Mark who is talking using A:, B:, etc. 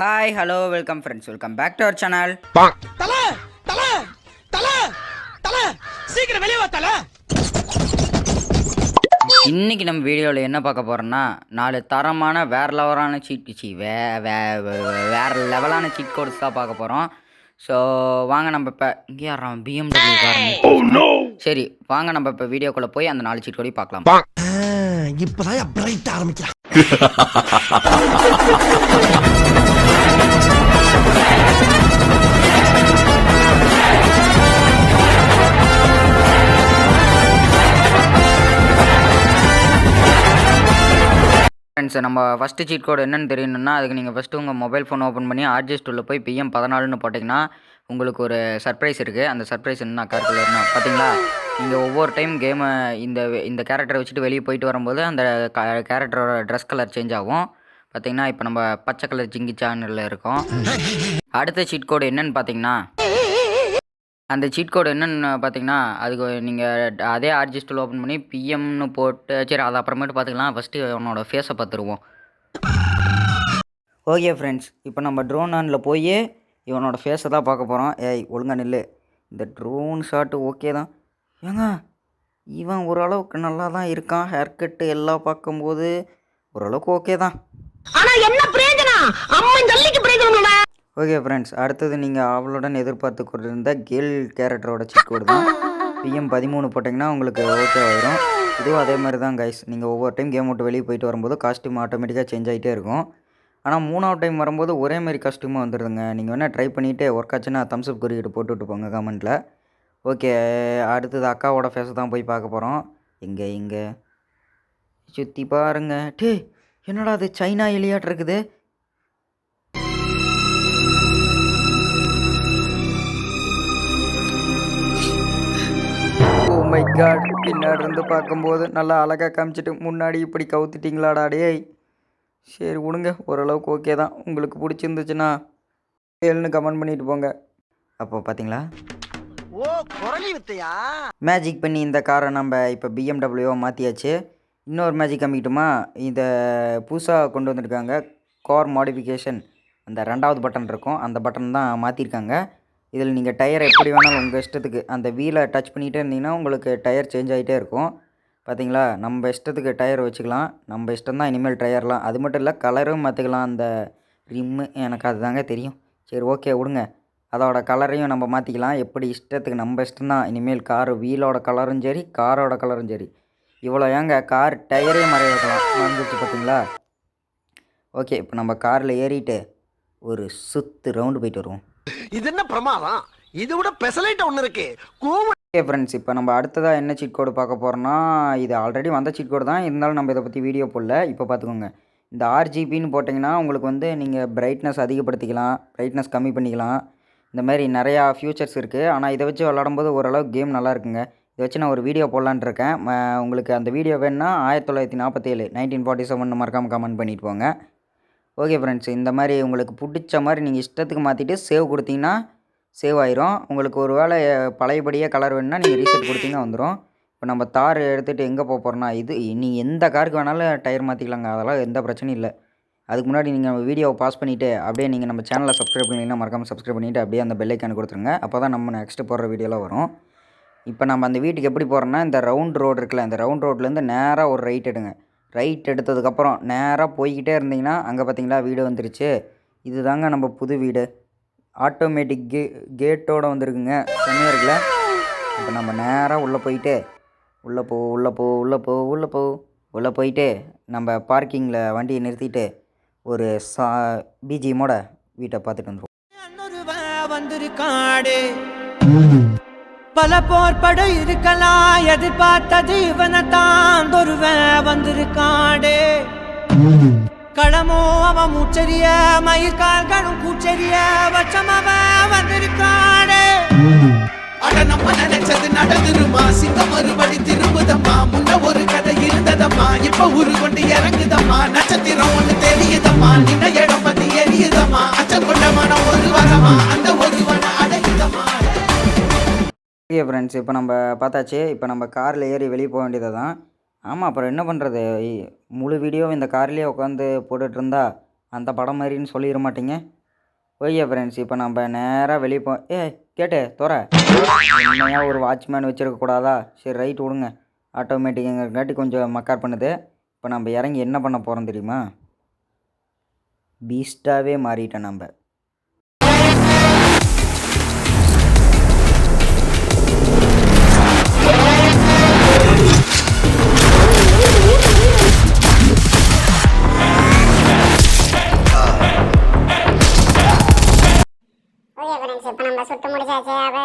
A: Hi hello welcome friends welcome back to our channel
B: தல தல தல தல. சீக்கிரம் வெளியே வா தல.
A: இன்னைக்கு நம்ம வீடியோவில் என்ன பார்க்க போகிறோம்னா நாலு தரமான வேற லெவலான சீட் சி வே வே வேற லெவலான சீட் கோட்ஸ் தான் பார்க்க போகிறோம் ஸோ வாங்க நம்ம இப்போ இங்கே யாராம் பிஎம்டபிள்யூ காரன்? சரி வாங்க நம்ம இப்போ வீடியோக்குள்ளே போய் அந்த நாலு சீட் கோடையும் பார்க்கலாம்.
B: இப்பதான் பிரைட் ஆரம்பிக்கிறான் 哈哈哈哈哈哈哈哈哈
A: ஃப்ரெண்ட்ஸ் நம்ம ஃபஸ்ட்டு சீட் கோடு என்னன்னு தெரியணும்னா அதுக்கு நீங்கள் ஃபஸ்ட்டு உங்கள் மொபைல் ஃபோன் ஓப்பன் பண்ணி ஆர்ஜிஎஸ் டூவில் போய் பிஎம் பதினாலுன்னு போட்டிங்கன்னா உங்களுக்கு ஒரு சர்ப்ரைஸ் இருக்குது அந்த சர்ப்ரைஸ் என்ன கார்குலர்னா பார்த்தீங்களா நீங்கள் ஒவ்வொரு டைம் கேமை இந்த இந்த கேரக்டரை வச்சுட்டு வெளியே போயிட்டு வரும்போது அந்த கேரக்டரோட ட்ரெஸ் கலர் சேஞ்ச் ஆகும். பார்த்தீங்கன்னா இப்போ நம்ம பச்சை கலர் ஜிங்கி சேனலில் இருக்கோம். அடுத்த சீட் கோடு என்னென்னு பார்த்தீங்கன்னா அந்த சீட் கோடு என்னன்னு பார்த்தீங்கன்னா அதுக்கு நீங்கள் அதே ஆர்ஜிஸ்டில் ஓப்பன் பண்ணி பிஎம்னு போட்டு சரி அது அப்புறமேட்டு பார்த்துக்கலாம் ஃபஸ்ட்டு உன்னோட ஃபேஸை பார்த்துருவோம் ஓகே ஃப்ரெண்ட்ஸ் இப்போ நம்ம ட்ரோன் ஆனில் போய் இவனோட ஃபேஸை தான் பார்க்க போகிறோம் ஏய் ஒழுங்கா நில்லு. இந்த ட்ரோன் ஷாட்டு ஓகே தான். ஏங்க இவன் ஓரளவுக்கு நல்லா தான் இருக்கான். ஹேர் கட்டு எல்லாம் பார்க்கும்போது ஓரளவுக்கு ஓகே தான்.
B: ஆனால் என்ன பிரயோஜனம்? அம்மன் ஜல்லிக்கு
A: ஓகே ஃப்ரெண்ட்ஸ் அடுத்தது நீங்கள் ஆவலுடன் எதிர்பார்த்து கொண்டிருந்த கேல் கேரக்டரோட செக் கோடு தான். பிஎம் பதிமூணு போட்டிங்கன்னா உங்களுக்கு ஓகே ஆயிரும். இதுவும் அதே மாதிரி தான் கைஸ் நீங்கள் ஒவ்வொரு டைம் கேம் விட்டு வெளியே போயிட்டு வரும்போது காஸ்டியூம் ஆட்டோமேட்டிக்காக சேஞ்ச் ஆகிட்டே இருக்கும். ஆனால் மூணாவது டைம் வரும்போது ஒரே மாதிரி காஸ்டியூமாக வந்துடுதுங்க நீங்கள் வேணால் ட்ரை பண்ணிவிட்டு ஒர்க் ஆச்சுன்னா தம்ஸ்அப் குறிக்கிட்டு போட்டுவிட்டு போங்க கமெண்ட்டில் ஓகே அடுத்தது அக்காவோட ஃபேஸை தான் போய் பார்க்க போகிறோம் இங்கே இங்கே. சுற்றி பாருங்க. டே என்னடா அது சைனா எலியாட் இருக்குது. மை காட் பின்னாடி இருந்து பார்க்கும்போது நல்லா அழகாக காமிச்சிட்டு முன்னாடி இப்படி கவுத்துட்டீங்களாடா டேய். சரி விடுங்க ஓரளவுக்கு ஓகே தான். உங்களுக்கு பிடிச்சிருந்துச்சுன்னா ஏழுன்னு கமெண்ட் பண்ணிட்டு போங்க. அப்போ பார்த்தீங்களா
B: ஓ குரலி வித்தையா?
A: மேஜிக் பண்ணி இந்த காரை நம்ம இப்போ பிஎம்டபிள்யூவாக மாற்றியாச்சு இன்னொரு மேஜிக் காமிக்கிட்டுமா? இதை புதுசாக கொண்டு வந்திருக்காங்க. கார் மாடிஃபிகேஷன் அந்த ரெண்டாவது பட்டன் இருக்கும். அந்த பட்டன் தான் மாற்றிருக்காங்க இதில் நீங்கள் டயர் எப்படி வேணாலும் உங்கள் இஷ்டத்துக்கு அந்த வீலை டச் பண்ணிகிட்டே இருந்தீங்கன்னா உங்களுக்கு டயர் சேஞ்ச் ஆகிட்டே இருக்கும். பார்த்தீங்களா? நம்ம இஷ்டத்துக்கு டயர் வச்சுக்கலாம். நம்ம இஷ்டம் தான் இனிமேல் டயர்லாம். அது மட்டும் இல்லை கலரும் மாற்றிக்கலாம் அந்த ரிம்மு எனக்கு அதுதாங்க தெரியும். சரி ஓகே விடுங்க. அதோட கலரையும் நம்ம மாற்றிக்கலாம் எப்படி இஷ்டத்துக்கு நம்ம இஷ்டம் தான் இனிமேல் கார் வீலோட கலரும் சரி காரோட கலரும் சரி. இவ்வளோ ஏங்க கார் டயரே மறைய வைக்கலாம். வந்துச்சு பார்த்தீங்களா? ஓகே இப்போ நம்ம காரில் ஏறிட்டு ஒரு சுத்து ரவுண்டு போயிட்டு வருவோம்.
B: இது என்ன பிரமாதம்? இது விட பெசலைட் ஒன்று இருக்கு. கூவ
A: ஓகே ஃப்ரெண்ட்ஸ் இப்போ நம்ம அடுத்ததாக என்ன சீட் கோடு பார்க்க போகிறோம்னா இது ஆல்ரெடி வந்த சீட் கோடு தான். இருந்தாலும் நம்ம இதை பற்றி வீடியோ போடல. இப்போ பார்த்துக்கோங்க. இந்த ஆர்ஜிபின்னு போட்டிங்கன்னா உங்களுக்கு வந்து நீங்கள் பிரைட்னஸ் அதிகப்படுத்திக்கலாம் பிரைட்னஸ் கம்மி பண்ணிக்கலாம். இந்த மாதிரி நிறையா ஃபியூச்சர்ஸ் இருக்குது ஆனால் இதை வச்சு விளாடும்போது ஓரளவு கேம் நல்லா இருக்குங்க. இதை வச்சு நான் ஒரு வீடியோ போடலான்னு இருக்கேன். உங்களுக்கு அந்த வீடியோ வேணுன்னா ஆயிரத்தி தொள்ளாயிரத்தி நாற்பத்தேழு நைன்டீன் ஃபார்ட்டி செவன் மறக்காமல் கமெண்ட் பண்ணிட்டு போங்க. ஓகே ஃப்ரெண்ட்ஸ் இந்த மாதிரி உங்களுக்கு பிடிச்ச மாதிரி நீங்கள் இஷ்டத்துக்கு மாற்றிட்டு சேவ் கொடுத்தீங்கன்னா சேவ் ஆயிரும். உங்களுக்கு ஒரு வேளை பழையபடியே கலர் வேணும்னா நீங்கள் ரீசெட் கொடுத்தீங்கன்னா வந்துடும் இப்போ நம்ம தார் எடுத்துகிட்டு எங்கே போக போகிறோம்னா இது நீங்கள் எந்த காருக்கு வேணாலும் டயர் மாற்றிக்கலாங்க அதெல்லாம் எந்த பிரச்சனையும் இல்லை. அதுக்கு முன்னாடி நீங்கள் வீடியோவை பாஸ் பண்ணிவிட்டு அப்படியே நீங்கள் நம்ம சேனலை சப்ஸ்கிரைப் பண்ணிங்கன்னா மறக்காமல் சப்ஸ்கிரைப் பண்ணிவிட்டு அப்படியே அந்த பெல் கொடுத்துருங்க. அப்போ தான் நம்ம நெக்ஸ்ட்டு போடுற வீடியோலாம் வரும். இப்போ நம்ம அந்த வீட்டுக்கு எப்படி போகிறோன்னா இந்த ரவுண்ட் ரோடு இருக்குல்ல இந்த ரவுண்ட் ரோட்லேருந்து நேராக ஒரு ரைட் எடுங்க. ரைட் எடுத்ததுக்கப்புறம் நேராக போய்கிட்டே இருந்தீங்கன்னா அங்கே பார்த்தீங்களா வீடு வந்துருச்சு. இதுதாங்க நம்ம புது வீடு. ஆட்டோமேட்டிக் கே கேட்டோட வந்திருக்குங்க. செம்மையாக இருக்குல்ல இப்போ நம்ம நேராக உள்ளே போயிட்டு உள்ளே போ உள்ளே போ உள்ளே போ உள்ளே போ உள்ளே போயிட்டு நம்ம பார்க்கிங்கில் வண்டியை நிறுத்திட்டு ஒரு சா பிஜிஎம்மோட வீட்டை பார்த்துட்டு வந்துடுவோம்
C: அன்னொருவன் வந்திருக்காடு. பல போர் படை இருக்கலாம். எதிர்பார்த்தது இவனைத்தான் ஒருவன் வந்திருக்காடே களமோ அவன் மூச்சரிய மயிர்கால்களும் கூச்சரிய வச்சம் அவன் வந்திருக்காடு
D: அட நம்ம நினைச்சது நடந்துருமா? சிங்கம் மறுபடி திரும்புதம்மா? முன்ன ஒரு கதை இருந்ததம்மா? இப்ப உரு கொண்டு இறங்குதம்மா? நட்சத்திரம் ஒண்ணு தெரியுதம்மா
A: ஓகே ஃப்ரெண்ட்ஸ் இப்போ நம்ம பார்த்தாச்சு. இப்போ நம்ம காரில் ஏறி வெளியே போக வேண்டியது தான். ஆமாம் அப்புறம் என்ன பண்ணுறது முழு வீடியோ இந்த கார்லேயே உட்காந்து போட்டுட்ருந்தா அந்த படம் மாதிரின்னு சொல்லிட மாட்டீங்க? ஓகே ஃப்ரெண்ட்ஸ் இப்போ நம்ம நேராக வெளியே போ ஏ கேட்டு தோற. என்னையா ஒரு வாட்ச்மேன் வச்சுருக்கக்கூடாதா சரி ரைட் விடுங்க. ஆட்டோமேட்டிக்குங்கிறங்காட்டி கொஞ்சம் மக்கார் பண்ணுது. இப்போ நம்ம இறங்கி என்ன பண்ண போகிறோம் தெரியுமா? பீஸ்டாகவே மாறிட்டேன் நம்ம.
E: நம்ம சுட்டு முடிச்சாச்சு சுட